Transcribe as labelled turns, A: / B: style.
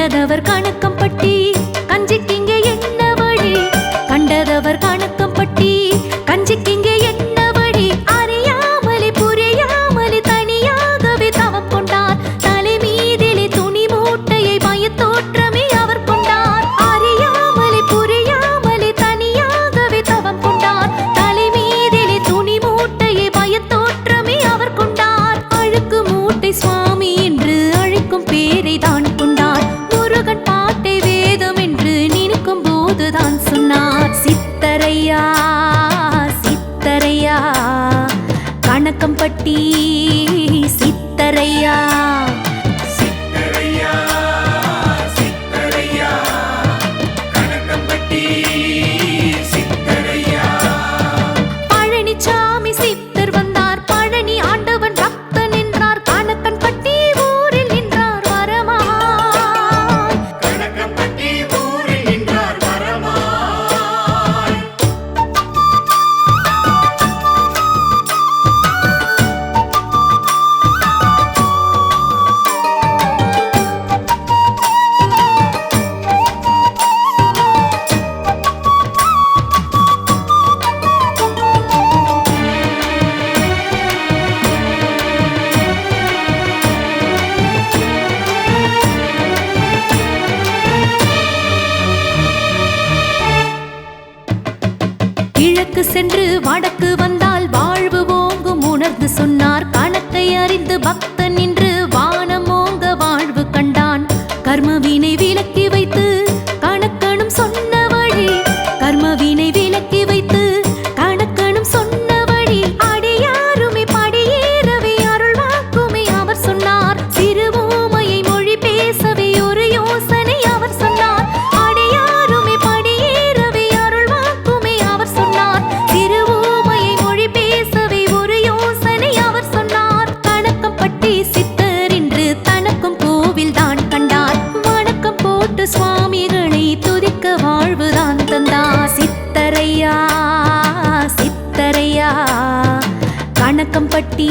A: கண்டதவர் கண் 诶
B: 呀。சென்று வடக்கு வந்து நாட்டு சுவாமிகளை துதிக்க வாழ்வுதான் தந்தா சித்தரையா சித்தரையா. கணக்கம்பட்டி